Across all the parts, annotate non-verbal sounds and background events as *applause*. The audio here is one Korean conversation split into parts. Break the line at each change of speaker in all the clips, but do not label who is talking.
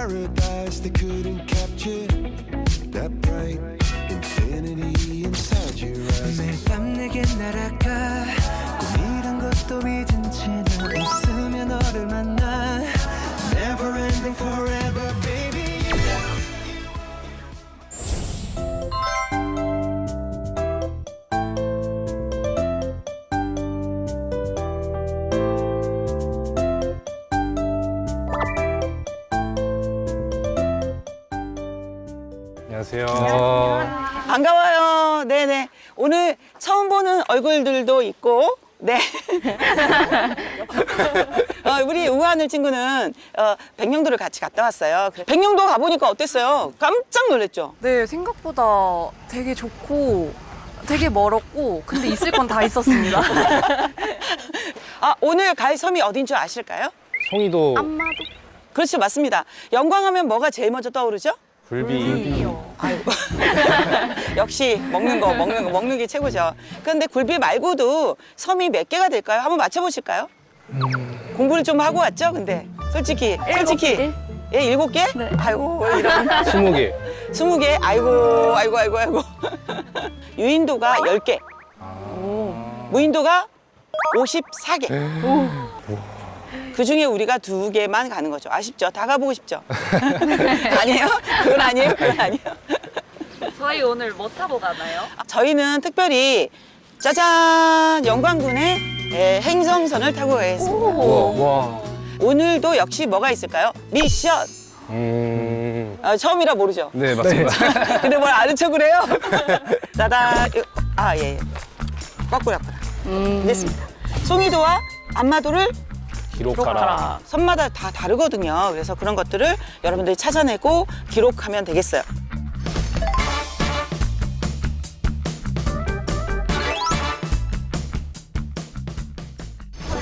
There's a paradise they couldn't capture. That bright infinity inside your eyes. 매일 밤 내게 날아가. 꿈이란 것도 잊은 채난 웃으며 너를 만나. Never ending forever,
얼굴들도 있고, 네. *laughs* 어, 우리 우하늘 친구는 어, 백령도를 같이 갔다 왔어요. 백령도 가보니까 어땠어요? 깜짝 놀랐죠?
네, 생각보다 되게 좋고 되게 멀었고 근데 있을 건 다 있었습니다. *laughs*
아, 오늘 갈 섬이 어딘 줄 아실까요?
송이도
안마도
그렇죠, 맞습니다. 영광하면 뭐가 제일 먼저 떠오르죠?
굴비.
아이고. *laughs* 역시 먹는 거, 먹는 거, 먹는 게 최고죠. 그런데 굴비 말고도 섬이 몇 개가 될까요? 한번 맞춰보실까요? 공부를 좀 하고 왔죠, 근데? 솔직히, 솔직히.
개?
예, 일곱 개?
네.
아이고, 이런. *laughs*
스무 개.
스무 개? 아이고, 아이고, 아이고, 아이고. *laughs* 유인도가 열 개. 무인도가 오십사 개. 그 중에 우리가 두 개만 가는 거죠. 아쉽죠? 다 가보고 싶죠? *laughs* 아니에요? 그건 아니에요? 그건 아니에요.
저희 오늘 뭐 타고 가나요?
저희는 특별히 짜잔 영광군의 예, 행성선을 타고 가겠습니다.
와. 와.
오늘도 역시 뭐가 있을까요? 미션.
음.
아, 처음이라 모르죠.
네 맞습니다. *laughs*
근데 뭘 아는 척을 해요? *laughs* 따다. 아 예. 예. 꽉꾸락꾸락. 됐습니다. 송이도와 안마도를
기록하라.
섬마다 다 다르거든요. 그래서 그런 것들을 여러분들이 찾아내고 기록하면 되겠어요.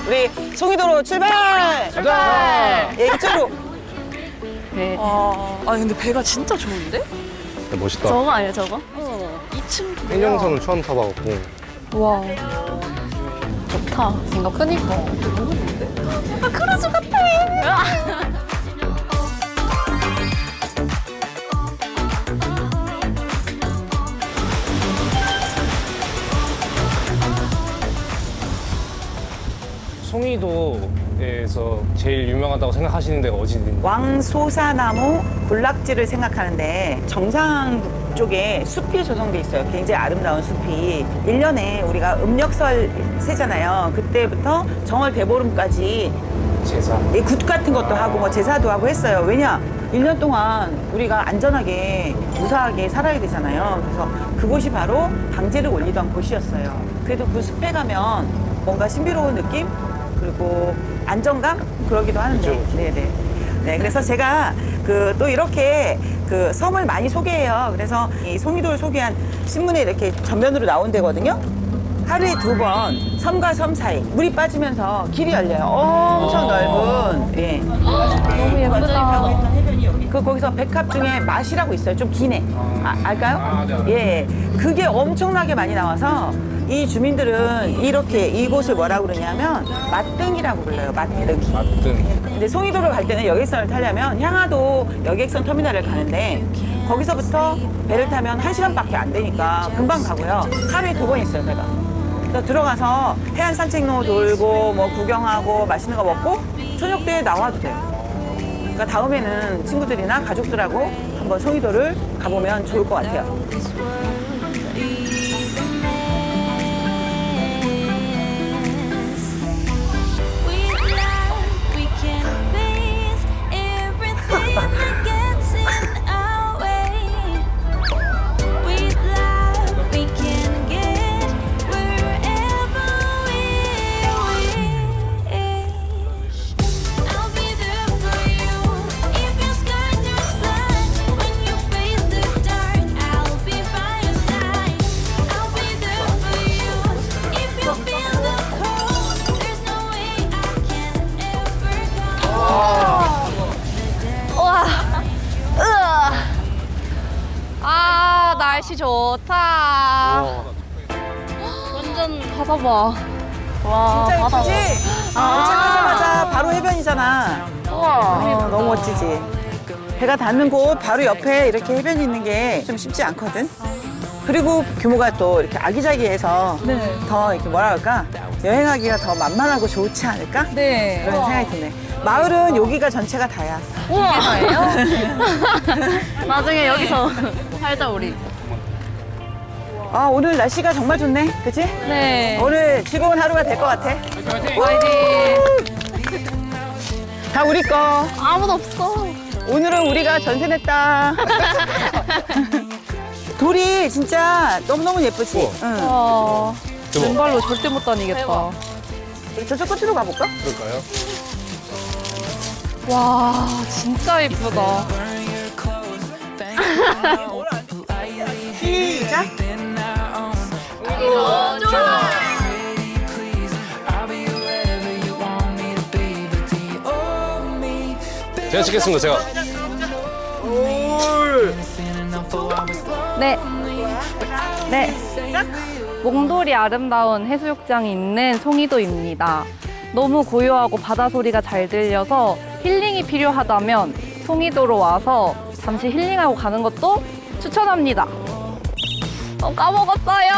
우리 송이도로 출발!
가자.
예, 이쪽으로.
아, 아니 근데 배가 진짜 좋은데?
네, 멋있다.
저거 아니야 저거? 어. 2층
행정선을 처음 타봐갖고
와 좋다 생각 크니까 아 크루즈 같아
송이도에서 제일 유명하다고 생각하시는 데가 어디인지.
왕소사나무 군락지를 생각하는데 정상 쪽에 숲이 조성돼 있어요. 굉장히 아름다운 숲이. 일년에 우리가 음력설 세잖아요. 그때부터 정월 대보름까지
제사.
이굿 같은 것도 하고 뭐 제사도 하고 했어요. 왜냐? 일년 동안 우리가 안전하게 무사하게 살아야 되잖아요. 그래서 그곳이 바로 방제를 올리던 곳이었어요. 그래도 그 숲에 가면 뭔가 신비로운 느낌? 그리고 안정감? 그러기도 하는데. 네네. 네, 그래서 제가 그 또 이렇게 그 섬을 많이 소개해요. 그래서 이 송이도를 소개한 신문에 이렇게 전면으로 나온 데거든요. 하루에 두 번 섬과 섬 사이 물이 빠지면서 길이 열려요. 엄청 넓은. 예.
너무 예쁘다
그 거기서 백합 중에 맛이라고 있어요. 좀 기네. 아, 알까요?
아, 네, 알아요.
예. 그게 엄청나게 많이 나와서 이 주민들은 이렇게 이곳을 뭐라고 그러냐면 맛등이라고 불러요. 맛등.
맞든.
근데 송이도를 갈 때는 여객선을 타려면 향화도 여객선 터미널을 가는데 거기서부터 배를 타면 한시간밖에안 되니까 금방 가고요. 하루에 두 번 있어요, 배가. 그래서 들어가서 해안 산책로 돌고 뭐 구경하고 맛있는 거 먹고 저녁 때 나와도 돼요. 그러니까 다음에는 친구들이나 가족들하고 한번 송이도를 가보면 좋을 것 같아요.
날씨 좋다 완전 바다 봐 와,
진짜
바다
예쁘지? 도착하자마자 바로 해변이잖아.
우와.
어, 너무 멋지지. 배가 닿는 곳 바로 옆에 이렇게 해변이 있는 게 좀 쉽지 않거든. 그리고 규모가 또 이렇게 아기자기해서
네.
더 이렇게 뭐라 할까 여행하기가 더 만만하고 좋지 않을까
네.
그런 생각이 드네. 마을은 여기가 전체가 다야.
우와. *laughs* 나중에 여기서 살자 우리.
아 오늘 날씨가 정말 좋네, 그치
네.
오늘 즐거운 하루가 될 것 같아.
화이팅.
다 우리 거.
아무도 없어.
오늘은 우리가 전세 냈다. *laughs* 돌이 진짜 너무너무 예쁘지?
우와.
응.
와.
여보.
맨발로 절대 못 다니겠다.
저쪽 끝으로 가볼까?
그럴까요?
와, 진짜 예쁘다.
시작.
제가 찍겠습니다, 제가.
네. 네. 몽돌이 아름다운 해수욕장이 있는 송이도입니다. 너무 고요하고 바다 소리가 잘 들려서 힐링이 필요하다면 송이도로 와서 잠시 힐링하고 가는 것도 추천합니다. 어, 까먹었어요.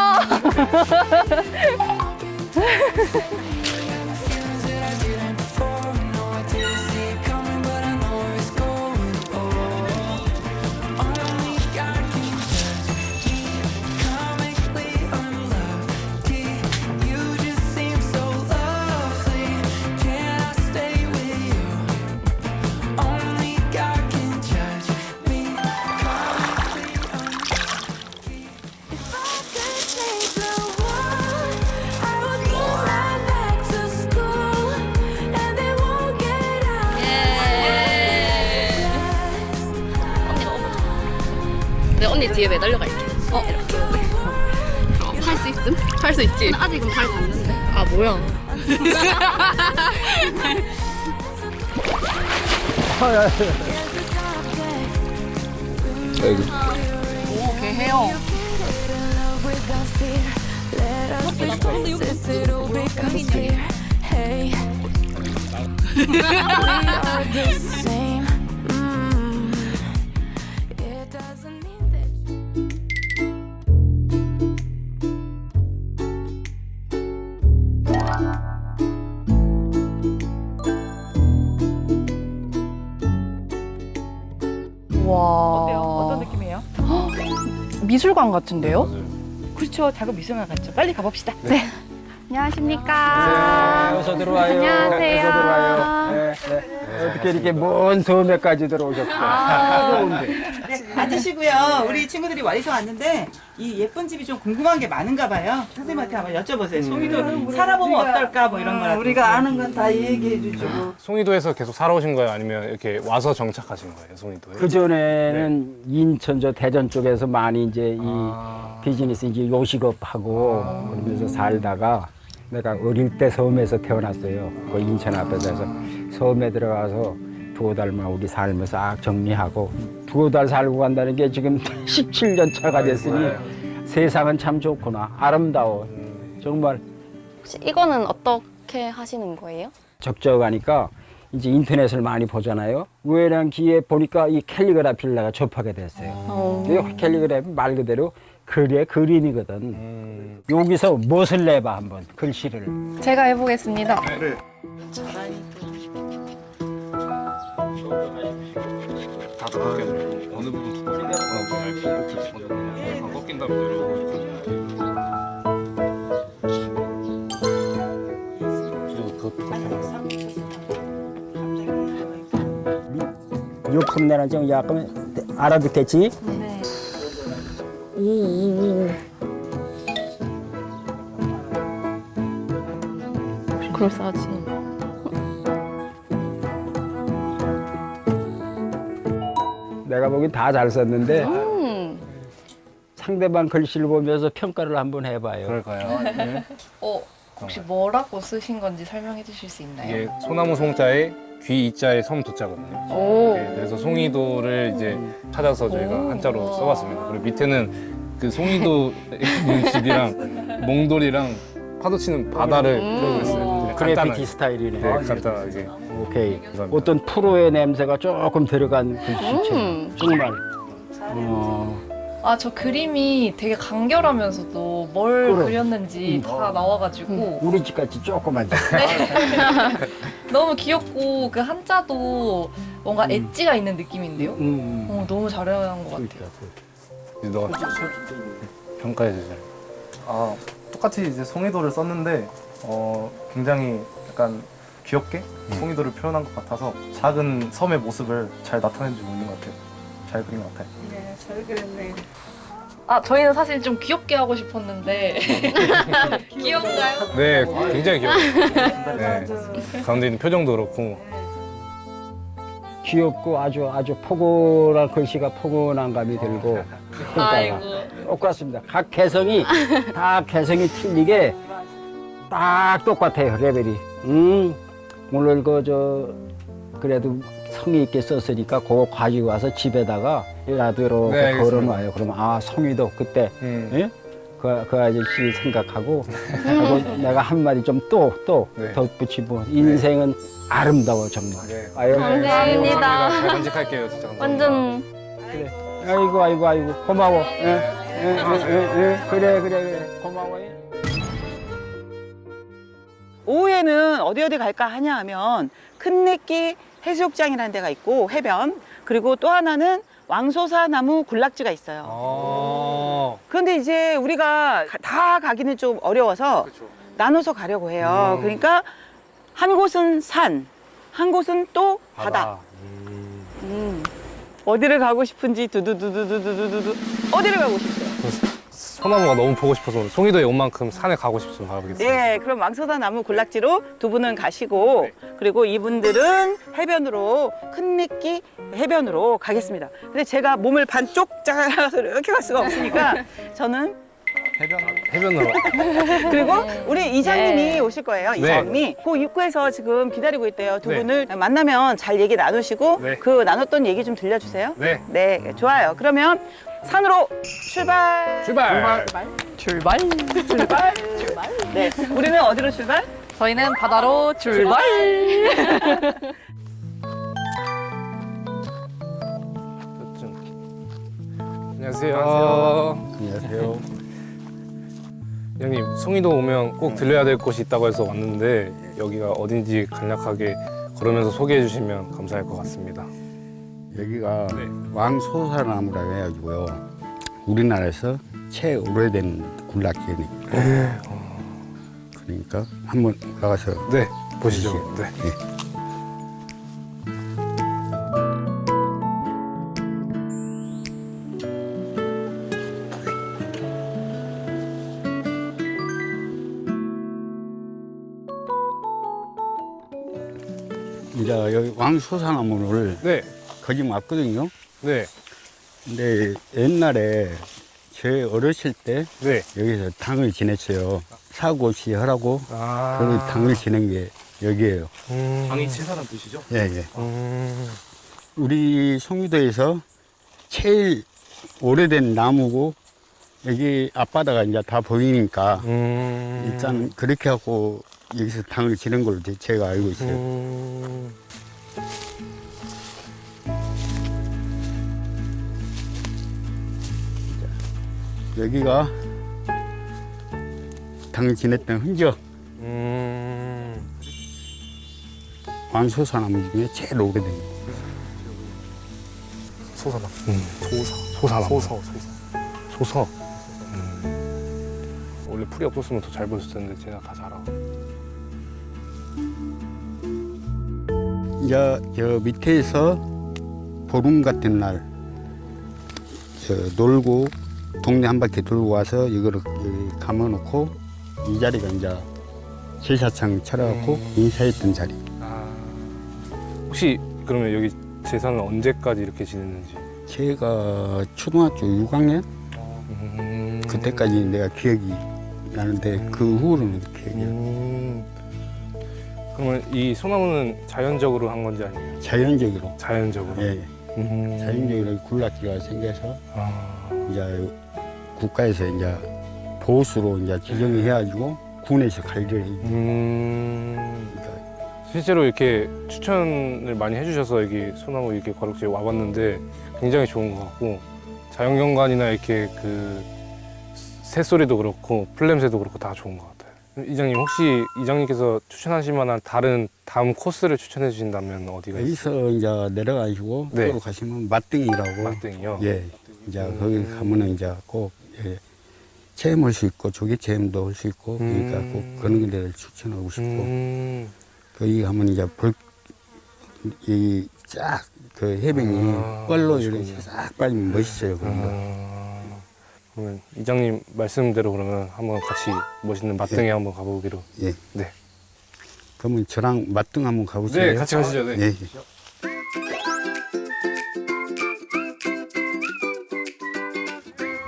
*laughs*
뒤에 매달려 갈게. 어, 이렇게. 할 수 있음? 할 수 있지? 아직은 발 닿는데. 아, 뭐야.
오, 개 해요. *laughs* *laughs* 미술관 같은데요?
그렇죠. 작은 미술관 같죠. 빨리 가봅시다.
안녕하십니까.
어서 들어와요.
안녕하세요.
어서 들어와요. 네, 네. 어떻게 이렇게 먼 섬에까지 들어오셨어요? 더운데.
네, 앉으시고요. 우리 친구들이 와리서 왔는데 이 예쁜 집이 좀 궁금한 게 많은가 봐요. 선생님한테 한번 여쭤보세요. 송이도 살아보면 어떨까 뭐 이런 거라.
우리가 아는 건 다 얘기해 주죠. 뭐.
송이도에서 계속 살아오신 거예요? 아니면 이렇게 와서 정착하신 거예요, 송이도에?
그 전에는 인천 저 대전 쪽에서 많이 이제 이
아.
비즈니스 이제 요식업 하고 그러면서 살다가 내가 어릴 때 섬에서 태어났어요. 그 인천 앞에서 해서 섬에 들어가서 두 달만 우리 삶을 싹 정리하고 두달 살고 간다는 게 지금 *laughs* 17년 차가 됐으니 세상은 참 좋구나. 아름다워. 정말
혹시 이거는 어떻게 하시는 거예요?
적적하니까 이제 인터넷을 많이 보잖아요. 우연한 기회에 보니까 이 캘리그라피를 내가 접하게 됐어요. 이 캘리그라피 말 그대로 글의 그림이거든.
음,
여기서 무엇을 내봐 한번 글씨를.
제가 해보겠습니다.
다 꺾여. 어느 부분 두 번. 꺾인 다음에 내려오고. 그리고 그
유품 내는 좀 약간 알아듣겠지?
그럴싸하지.
내가 보기엔 다잘 썼는데
음.
상대방 글씨를 보면서 평가를 한번 해봐요.
그럴까요?
어, 혹시 뭐라고 쓰신 건지 설명해 주실 수 있나요?
이게 소나무 송자에 귀 이자에 섬 도자거든요.
오.
네, 그래서 송이도를 이제 찾아서 저희가 한자로 써봤습니다. 그리고 밑에는 그 송이도 있는 *laughs* 집이랑 몽돌이랑 파도 치는 바다를
음.
그려고 했어요. 그냥
그래피티. 스타일이네.
네, 간단하게.
오케이.
감사합니다.
어떤 프로의 냄새가 조금 들어간 글씨체.
음.
정말. 어,
아, 저 그림이 되게 간결하면서도 뭘
그래.
그렸는지 다 나와가지고
우리 집 같이 조그만. *laughs*
너무 귀엽고 그 한자도 뭔가 엣지가 있는 느낌인데요?
음.
어, 너무 잘한 것 같아요.
이제 너가 평가해 주세요.
아 똑같이 이제 송이도를 썼는데 어 굉장히 약간 귀엽게 송이도를 표현한 것 같아서 작은 섬의 모습을 잘 나타내주고 있는 것 같아요. 잘 그린 것 같아요.
네, 잘 그렸네.
아, 저희는 사실 좀 귀엽게 하고 싶었는데 *laughs* 귀여운가요?
네, 굉장히 귀여워요. 네. 가운데 있는 표정도 그렇고.
귀엽고 아주 아주 포근한 글씨가 포근한 감이 들고
아이고.
똑같습니다. 각 개성이 다 개성이 틀리게 딱 똑같아요 레벨이. 음 오늘 그 저 그래도 성의 있게 썼으니까 그거 가지고 와서 집에다가 라드로
네.
걸어놔요. 그러면 아 성의도 그때
음.
예? 그, 그 아저씨 생각하고 하고 *laughs* 내가 한 마디 좀 또 또
네.
덧붙이고 인생은 아름다워 정말.
네.
아유,
감사합니다.
잘 간직할게요, 진짜. 감사합니다.
완전
아이고 아이고 아이고 고마워. 예, 예, 예, 예, 예. 그래 그래 그래 고마워.
오후에는 어디 어디 갈까 하냐 하면 큰내끼 해수욕장이라는 데가 있고 해변 그리고 또 하나는 왕소사 나무 군락지가 있어요.
아.
그런데 이제 우리가 가- 다 가기는 좀 어려워서 나눠서 가려고 해요.
음.
그러니까 한 곳은 산, 한 곳은 또 바다.
음.
음. 어디를 가고 싶은지 두두두두두두두두 어디를 가고 싶어요?
소나무가 너무 보고 싶어서 송이도에 온 만큼 산에 가고 싶어서 가보겠습니다.
네, 그럼 왕소사 나무 군락지로 두 분은 가시고 그리고 이분들은 해변으로 큰내끼 해변으로 가겠습니다. 근데 제가 몸을 반쪽 잘라서 이렇게 갈 수가 없으니까 *laughs* 저는
해변으로. *laughs*
그리고 우리 이장님이
네.
오실 거예요.
네.
이장님이 그 입구에서 지금 기다리고 있대요. 두
네.
분을 만나면 잘 얘기 나누시고
네.
그 나눴던 얘기 좀 들려주세요.
네.
네, 좋아요. 그러면 산으로 출발.
출발.
출발.
출발. 네, 우리는 어디로 출발?
저희는 바다로 출발. *laughs*
안녕하세요.
안녕하세요.
형님, 송이도 오면 꼭 들려야 될 곳이 있다고 해서 왔는데 여기가 어딘지 간략하게 걸으면서 소개해 주시면 감사할 것 같습니다.
여기가
네.
왕소사나무라고 해가지고요. 우리나라에서 최 오래된 군락지니까.
네.
그러니까 한번 올라가서
네, 보시죠. 네.
이제 여기 왕소사나무를
네.
거기 왔거든요.
네.
근데 옛날에 제 어렸을 때
네.
여기서 당을 지냈어요. 사고 없이 하라고
아.
그리고 당을 지낸 게 여기예요.
음.
방이 치사한 뜻이죠?
예, 예.
음.
우리 송유도에서 제일 오래된 나무고 여기 앞바다가 이제 다 보이니까
음.
일단 그렇게 하고 여기서 당을 지낸 걸로 제- 제가 알고 있어요.
음.
여기가 당을 지냈던 흔적
음.
왕소사나무 중에 제일 오래된 거.
소사나.
음.
소사.
소사나무.
소서. 소서.
소서. 음. 원래 풀이 없었으면 더 잘 보였을 텐데 제가 다 자라.
이제 저 밑에서 보름 같은 날, 저 놀고 동네 한 바퀴 돌고 와서 이거를 감아놓고 이 자리가 이제 제사상 차려갖고
음.
인사했던 자리.
아. 혹시 그러면 여기 제사는 언제까지 이렇게 지냈는지?
제가 초등학교 6학년
음.
그때까지 내가 기억이 나는데 그 후로는 기억이 안
음. 그러면 이 소나무는 자연적으로 한 건지 아니면
자연적으로.
자연적으로?
예,
음.
자연적으로 굴락지가 생겨서
아.
이제 국가에서 이제 보수로 이제 지정을 해가지고 군에서 관리를 해요.
음. 실제로 이렇게 추천을 많이 해주셔서 여기 소나무 이렇게 과록지에 와봤는데 굉장히 좋은 것 같고 자연경관이나 이렇게 그 새소리도 그렇고 풀냄새도 그렇고 다 좋은 것 같아요. 이장님 혹시 이장님께서 추천하실 만한 다른 다음 코스를 추천해 주신다면 어디가 있어요?
여기서 이제 내려가시고
네.
또 가시면 맛등이라고
막등이요.
예 이제
음.
거기 가면은 이제 꼭 예, 체험할 수 있고 조개 체험도 할 수 있고 그러니까
음.
꼭 그런 데를 추천하고 싶고
음.
거기 가면 이제 볼이쫙 그 해변이
아,
뻘로. 이렇게 싹 빠지면 멋있어요. 그런 거.
아, 그러면 이장님 말씀대로 그러면 한번 같이 멋있는 맛등에 한번 가보기로.
예.
네.
그러면 저랑 맛등 한번 가보세요.
네, 같이 가시죠. 네.
예. 예.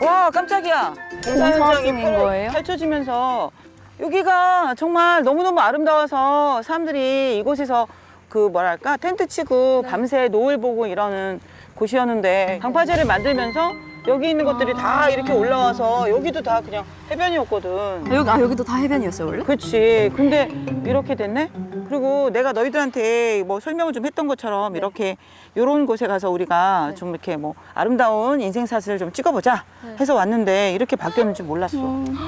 와 깜짝이야.
공사하시는 거예요?
펼쳐지면서 여기가 정말 너무너무 아름다워서 사람들이 이곳에서 그 뭐랄까 텐트 치고
네.
밤새 노을 보고 이러는 곳이었는데 방파제를 만들면서 여기 있는 것들이 다 이렇게 올라와서 여기도 다 그냥 해변이었거든.
여기, 아, 여기도 다 해변이었어요, 원래?
그렇지. 근데 이렇게 됐네? 그리고 내가 너희들한테 뭐 설명을 좀 했던 것처럼 이렇게 이런 곳에 가서 우리가 좀 이렇게 뭐 아름다운 인생 사진을 좀 찍어보자 해서 왔는데 이렇게 바뀌었는지 몰랐어.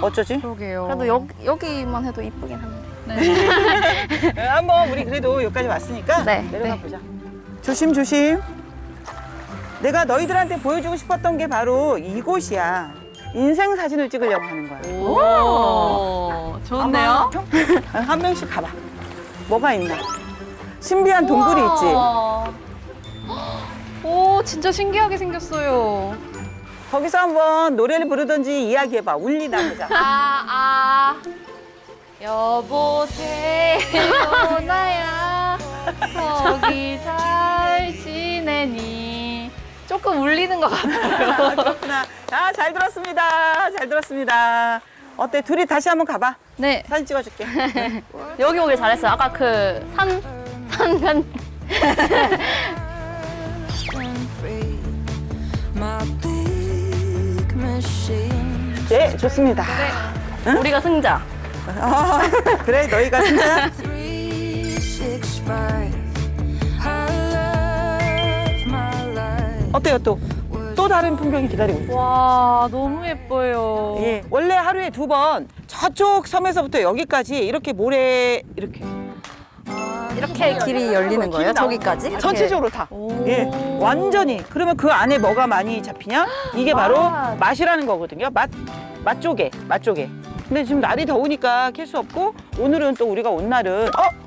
어쩌지?
그러게요. 그래도 여, 여기만 해도 이쁘긴 한데. *laughs*
네, 한번 우리 그래도 여기까지 왔으니까
네,
내려가
네.
보자. 조심 조심. 내가 너희들한테 보여주고 싶었던 게 바로 이곳이야. 인생 사진을 찍으려고 하는 거야.
오,
아마 형, *laughs* 한 명씩 가봐. 뭐가 있나? 신비한 동굴이 있지.
오, 진짜 신기하게 생겼어요.
거기서 한번 노래를 부르든지 이야기해봐. 울리나 보자. *laughs*
아, 아. 여보세요, 나야. 저기 잘 지내니. 조금 울리는 것 같아요. *laughs*
그렇구나. 아, 잘 들었습니다. 잘 들었습니다. 어때? 둘이 다시 한번 가봐.
네,
사진 찍어줄게. *laughs*
여기 오길 잘했어요. 아까 그 산, 산 간.
free. My big machine.
네, 좋습니다.
우리가 승자.
아, 그래, 너희가 진짜 *laughs* 어때요? 또 또 다른 풍경이 기다리고 있어.
와, 너무 예뻐요.
예, 원래 하루에 두 번 저쪽 섬에서부터 여기까지 이렇게 모래 이렇게
이렇게 길이 열리는 거예요? 저기까지?
전체적으로 다.
오.
예, 완전히. 그러면 그 안에 뭐가 많이 잡히냐? 이게 바로
맛.
맛이라는 거거든요. 맛, 맛조개, 맛조개. 근데 지금 날이 더우니까 캘 수 없고 오늘은 또 우리가 온 날은 어,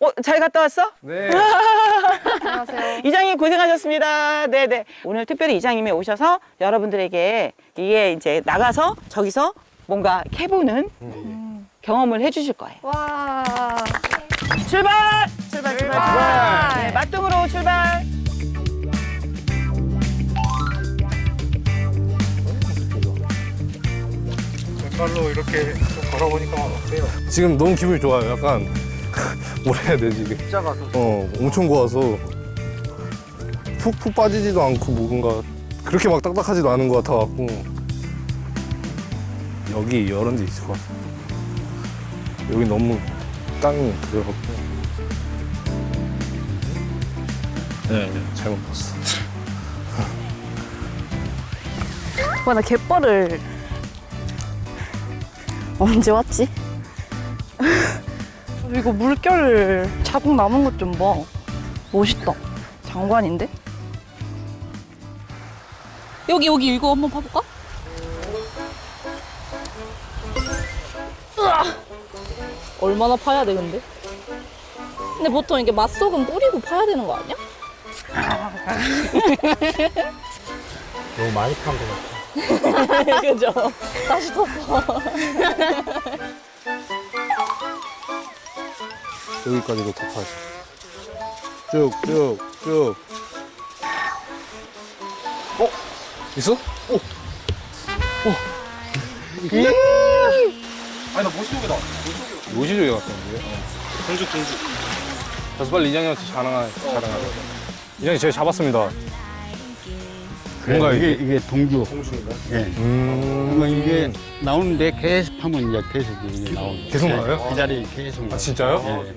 어, 잘 갔다 왔어?
네. *laughs*
안녕하세요.
이장님 고생하셨습니다. 네네. 오늘 특별히 이장님이 오셔서 여러분들에게 이게 이제 나가서 저기서 뭔가 해보는 경험을 해주실 거예요.
와.
출발! 출발, 출발, 출발. 네, 맛동으로 출발.
왼발로 이렇게 좀 걸어보니까 어때요? 지금 너무 기분이 좋아요. 약간 *laughs* 뭐라 해야 되지 이게?
십자가 좀
어, 엄청 고와서 푹푹 빠지지도 않고 뭔가 그렇게 막 딱딱하지도 않은 것 같아갖고 여기 이런 데 있을 것 같아. 여기 너무 땅이 그래갖고 네, 네 잘못 봤어.
와, 나 갯벌을 언제 왔지? 이거 물결 자국 남은 것 좀 봐. 멋있다. 장관인데?
여기, 여기 이거 한번 봐볼까? 으아! 얼마나 파야 돼, 근데? 근데 보통 이게 맛소금 뿌리고 파야 되는 거 아니야?
너무 많이 파는 것 같아. *laughs*
그죠? 다시 덮어. *laughs*
여기까지도 다 파지. 쭉, 쭉, 쭉. 어? 있어? 오! 오!
아니 나 모시도개다
노시조개 같던데?
군주 군주
그래서 빨리 자랑하, 자랑하자. 이장님 제가 잡았습니다. 뭔가
이게
이게
동주. 예.
음.
그러면 이게 나오는데 계속 하면 이제 계속 이게 나오는.
계속 나와요?
그 자리 계속.
아
나와요.
진짜요?
예.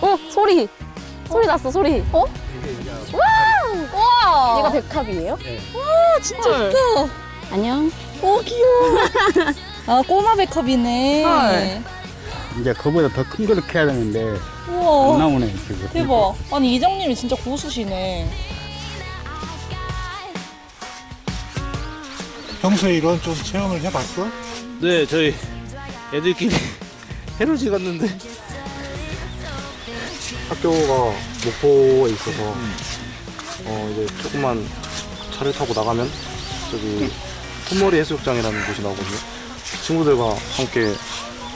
어 소리 소리 났어 소리 어? 와! 와! 얘가 백합이에요? 와 진짜 웃겨 안녕 오 귀여워 *laughs*
아 꼬마 백합이네.
이제 그보다 더큰걸 캐야 되는데 안
우와
나오네 지금.
대박. 아니 이장님이 진짜 고수시네.
평소에 이런 좀 체험을 해봤어?
네, 저희 애들끼리 *laughs* 해루지 갔는데
학교가 목포에 있어서 어 이제 조금만 차를 타고 나가면 저기 콧머리 해수욕장이라는 곳이 나오거든요. 친구들과 함께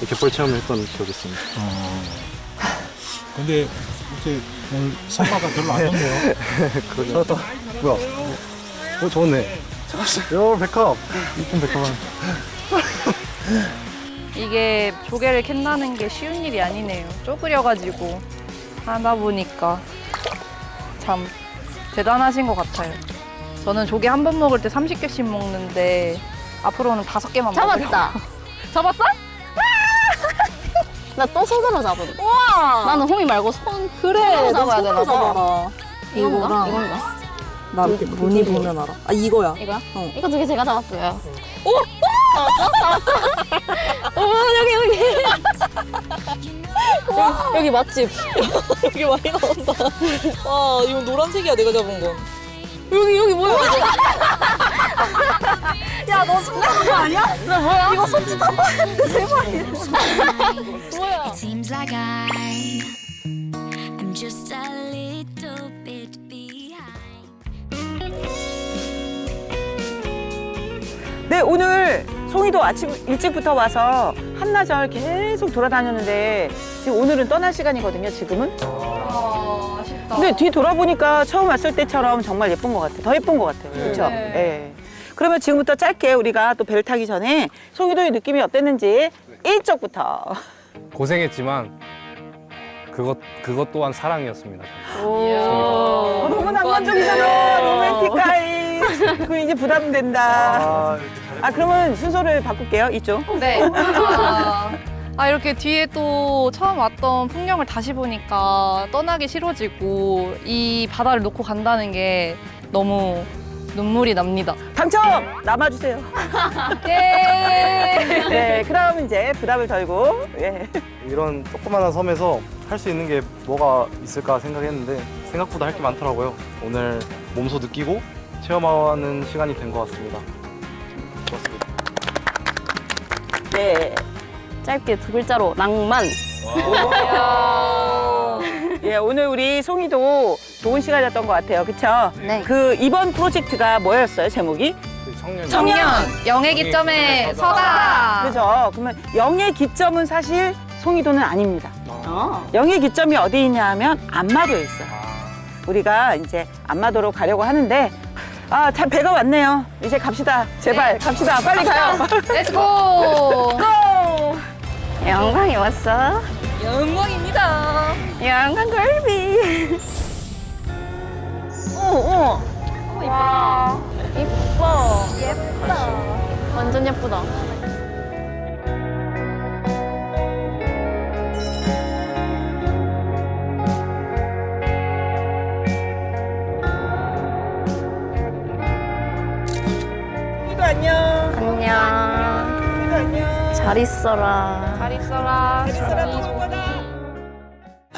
갯벌 체험을 했던 기억이 있습니다.
근데 이제 오늘 성과가 별로 안 좋네요. *laughs*
찾았다. 뭐야? 어 좋네. 찾았어. 야 백합. 이쁜 백합.
이게 조개를 캔다는 게 쉬운 일이 아니네요. 쪼그려가지고 하다 보니까 참 대단하신 것 같아요. 저는 조개 한 번 먹을 때 30개씩 먹는데 앞으로는 다섯 개만 먹어요.
잡았다 *laughs*
잡았어?
나 또 손으로 잡은
우와!
나는 호미 말고 손
그래
손으로
너
잡아야 되나
손으로
봐
잡아라.
이건가?
이거랑
이건가?
나 이렇게 무늬 보면 알아. 아 이거야.
이거야?
어.
이거 두 개 제가 잡았어요 *laughs*
어 여기 여기. *laughs* 여기, 여기 맛집. *laughs* 여기 많이 나온다. 와 이거 노란색이야 내가 잡은 건. 여기 여기 뭐야? 야너 죽는 거 아니야? 나 뭐야? 이거 손짓 한 번 했는데 제발. 뭐야?
It seems like I am just a little bit behind.
네, 오늘 송이도 아침 일찍부터 와서 한나절 계속 돌아다녔는데 지금 오늘은 떠날 시간이거든요, 지금은.
아, 아쉽다.
근데 뒤 돌아보니까 처음 왔을 때처럼 정말 예쁜 것 같아요. 더 예쁜 것 같아요. 그렇죠?
네.
예. 그러면 지금부터 짧게 우리가 또 배를 타기 전에 송이도의 느낌이 어땠는지 이쪽부터.
고생했지만 그것 그것 또한 사랑이었습니다.
어, 너무 낭만적이잖아. 로맨틱하이. 그 이제 부담된다.
아 이렇게 잘.
아, 그러면 순서를 바꿀게요. 이쪽.
네. *laughs* 아, 아, 이렇게 뒤에 또 처음 왔던 풍경을 다시 보니까 떠나기 싫어지고 이 바다를 놓고 간다는 게 너무 눈물이 납니다.
당첨! 남아주세요. *laughs*
예!
네, 그럼 이제 부담을 덜고. 예.
이런 조그마한 섬에서 할 수 있는 게 뭐가 있을까 생각했는데 생각보다 할 게 많더라고요. 오늘 몸소 느끼고 체험하는 시간이 된 것 같습니다. 좋았습니다.
네.
짧게 두 글자로 낭만
예, 오늘 우리 송이도 좋은 시간이었던 것 같아요. 그쵸?
네.
그 이번 프로젝트가 뭐였어요, 제목이?
그 청년
청년!
영의 기점에 서다.
그죠? 그러면 영의 기점은 사실 송이도는 아닙니다.
어.
영의 기점이 어디 있냐 하면 안마도에 있어요. 우리가 이제 안마도로 가려고 하는데 아, 참 배가 왔네요. 이제 갑시다. 제발 갑시다. 빨리 가요.
렛츠고!
고! *laughs*
영광이 왔어
영광입니다.
영광 걸비
오 오.
와 이뻐 예쁘다 완전 예쁘다
송이도 안녕.
안녕
송이도 안녕.
잘 있어라
잘 있어라.
잘 있어라.